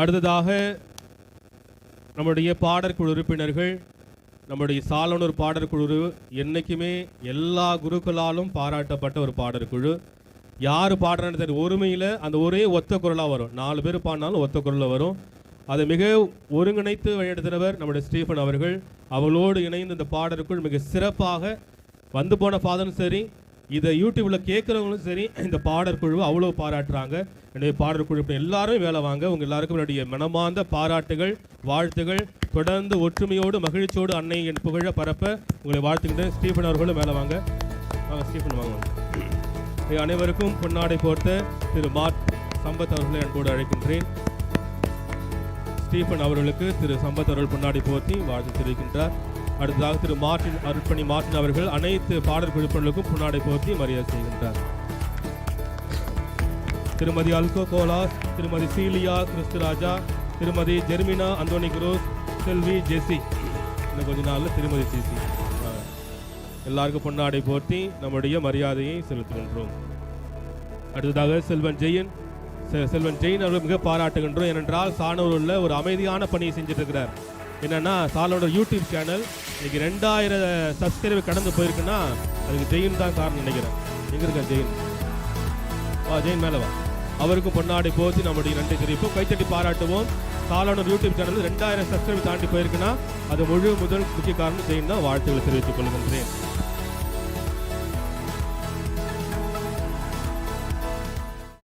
அடுத்ததாக நம்முடைய பாடற்குழு உறுப்பினர்கள் நம்முடைய சாலனூர் பாடற்குழு என்றைக்குமே எல்லா குருக்களாலும் பாராட்டப்பட்ட ஒரு பாடற்குழு. யார் பாடுறான்னு தெரியும் ஒருமையில் அந்த ஒரே ஒத்த குரலாக வரும். நாலு பேர் பாடினாலும் ஒத்த குரலில் வரும். அதை மிக ஒருங்கிணைத்து வழிநடத்தினவர் நம்முடைய ஸ்டீஃபன் அவர்கள். அவளோடு இணைந்து இந்த பாடற்குழு மிக சிறப்பாக வந்து போன ஃபாதரும் சரி இதை யூடியூப்பில் கேட்குறவங்களும் சரி இந்த பாடற்குழுவை அவ்வளோ பாராட்டுறாங்க. என்னுடைய பாடற்குழு எல்லாரும் வேலை வாங்க. உங்கள் எல்லாருக்கும் என்னுடைய மனமார்ந்த பாராட்டுகள் வாழ்த்துகள். தொடர்ந்து ஒற்றுமையோடு மகிழ்ச்சியோடு அன்னை என் புகழ பரப்ப உங்களை வாழ்த்துக்கிட்டு ஸ்டீஃபன் அவர்களும் மேலே வாங்க. வாங்க ஸ்டீஃபன் வாங்க. அனைவருக்கும் பொன்னாடை போர்த்த திரு மார்க் சம்பத் அவர்களை அன்போடு அழைக்கின்றேன். ஸ்டீஃபன் அவர்களுக்கு திரு சம்பத் அவர்கள் பொன்னாடை போர்த்தி வாழ்த்து தெரிவிக்கின்றார். அடுத்ததாக திரு மார்டின் அருட்பணி மார்டின் அவர்கள் அனைத்து பாடல் குழுப்பினர்களுக்கும் புன்னாடை போர்த்தி மரியாதை செய்கின்றார். திருமதி அல்கோ கோலாஸ் திருமதி சீலியா கிறிஸ்துராஜா திருமதி ஜெர்மினா அந்தோனி குரோஸ் செல்வி ஜெசி இன்னும் கொஞ்ச நாளில் திருமதி சிசி எல்லாருக்கும் பொன்னாடை போர்த்தி நம்முடைய மரியாதையை செலுத்துகின்றோம். அடுத்ததாக செல்வன் ஜெயின். செ- செல்வன் ஜெயின் அவர்கள் மிக பாராட்டுகின்றோம். ஏனென்றால் சானூரில் ஒரு அமைதியான பணியை செஞ்சிட்டு இருக்கிறார் என்னன்னா சாலோட யூடியூப் சேனல் இன்னைக்கு ரெண்டாயிரம் சப்ஸ்கிரைபர் கடந்து போயிருக்குன்னா அதுக்கு ஜெயின் தான் காரணம் நினைக்கிறேன். எங்க இருக்க ஜெயின்? வா ஜெயின் மேலே வா. அவருக்கும் பொன்னாடி போச்சு நம்முடைய நன்றி தெரிவிப்போம். கைத்தட்டி பாராட்டுவோம். சாலோனர் யூடியூப் சேனல் ரெண்டாயிரம் சப்ஸ்கிரைபர் தாண்டி போயிருக்குன்னா அது முழு முதல் முக்கிய காரணம் ஜெயின் தான். வாழ்த்துக்களை தெரிவித்துக் கொள்கின்றேன்.